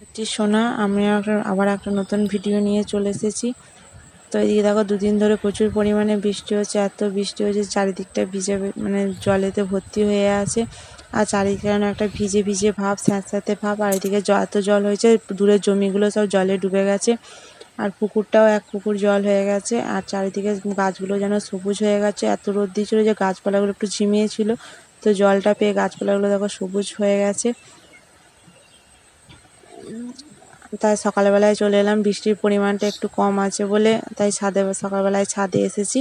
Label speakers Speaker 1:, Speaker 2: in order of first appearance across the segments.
Speaker 1: হচ্ছে সোনা, আমি একটা- আবার একটা নতুন ভিডিও নিয়ে চলে এসেছি। তো এদিকে দেখো, দুদিন ধরে প্রচুর পরিমাণে বৃষ্টি হচ্ছে, এত বৃষ্টি হচ্ছে, চারিদিকটা ভিজে মানে জলেতে ভর্তি হয়ে আছে। আর চারিদিকে যেন একটা ভিজে ভিজে ভাব, স্যাঁতস্যাঁতে ভাব, আর এদিকে এত জল হয়েছে দূরের জমিগুলো সব জলে ডুবে গেছে। আর পুকুরটাও এক পুকুর জল হয়ে গেছে, আর চারিদিকে গাছগুলো যেন সবুজ হয়ে গেছে। এত রোদ দিয়েছিল যে গাছপালাগুলো একটু ঝিমিয়েছিল তো জলটা পেয়ে গাছপালাগুলো দেখো সবুজ হয়ে গেছে। তাই সকালবেলায় চলে এলাম। বৃষ্টির পরিমাণটা একটু কম আছে বলে তাই ছাদে সকালবেলায় ছাদে এসেছি।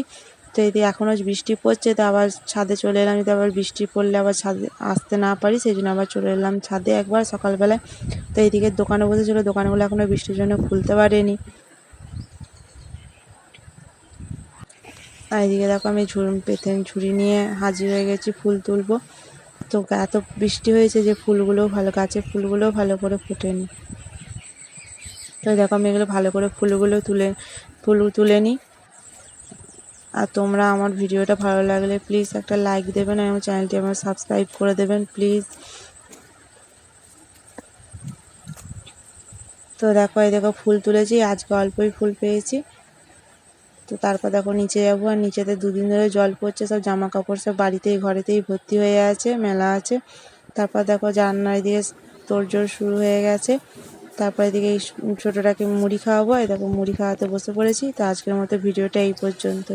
Speaker 1: তো এদিকে এখনও বৃষ্টি পড়ছে, তো আবার ছাদে চলে এলাম। যদি আবার বৃষ্টি পড়লে আবার ছাদে আসতে না পারি, সেই জন্য আবার চলে এলাম ছাদে একবার সকালবেলায়। তো এইদিকে দোকানে বসেছিলো, দোকানগুলো এখনও বৃষ্টির জন্য খুলতে পারেনি। আর এদিকে দেখো আমি ঝুড়ি পেতে, ঝুড়ি নিয়ে হাজির হয়ে গেছি, ফুল তুলবো। তো এত বৃষ্টি হয়েছে যে ফুলগুলোও ভালো, গাছের ফুলগুলোও ভালো করে ফোটেনি। তো দেখো আমি এগুলো ভালো করে ফুলগুলো তুলে, ফুল তুলে নিই। আর তোমরা আমার ভিডিওটা ভালো লাগলে প্লিজ একটা লাইক দেবেন আর আমার চ্যানেলটি আমার সাবস্ক্রাইব করে দেবেন প্লিজ তো দেখো, এই দেখো ফুল তুলেছি, আজকে অল্পই ফুল পেয়েছি। তো তারপর দেখো নিচে যাব, আর নিচেতে দুদিন ধরে জল পড়ছে, সব জামা কাপড় সব বাড়িতেই, ঘরেতেই ভর্তি হয়ে আছে, মেলা আছে। তারপর দেখো জান্নার দিয়ে তোড়জোড় শুরু হয়ে গেছে। তারপর এদিকে ছোটোটাকে মুড়ি খাওয়াবো এই দেখো মুড়ি খাওয়াতে বসে পড়েছি, তো আজকের মতো ভিডিওটা এই পর্যন্ত।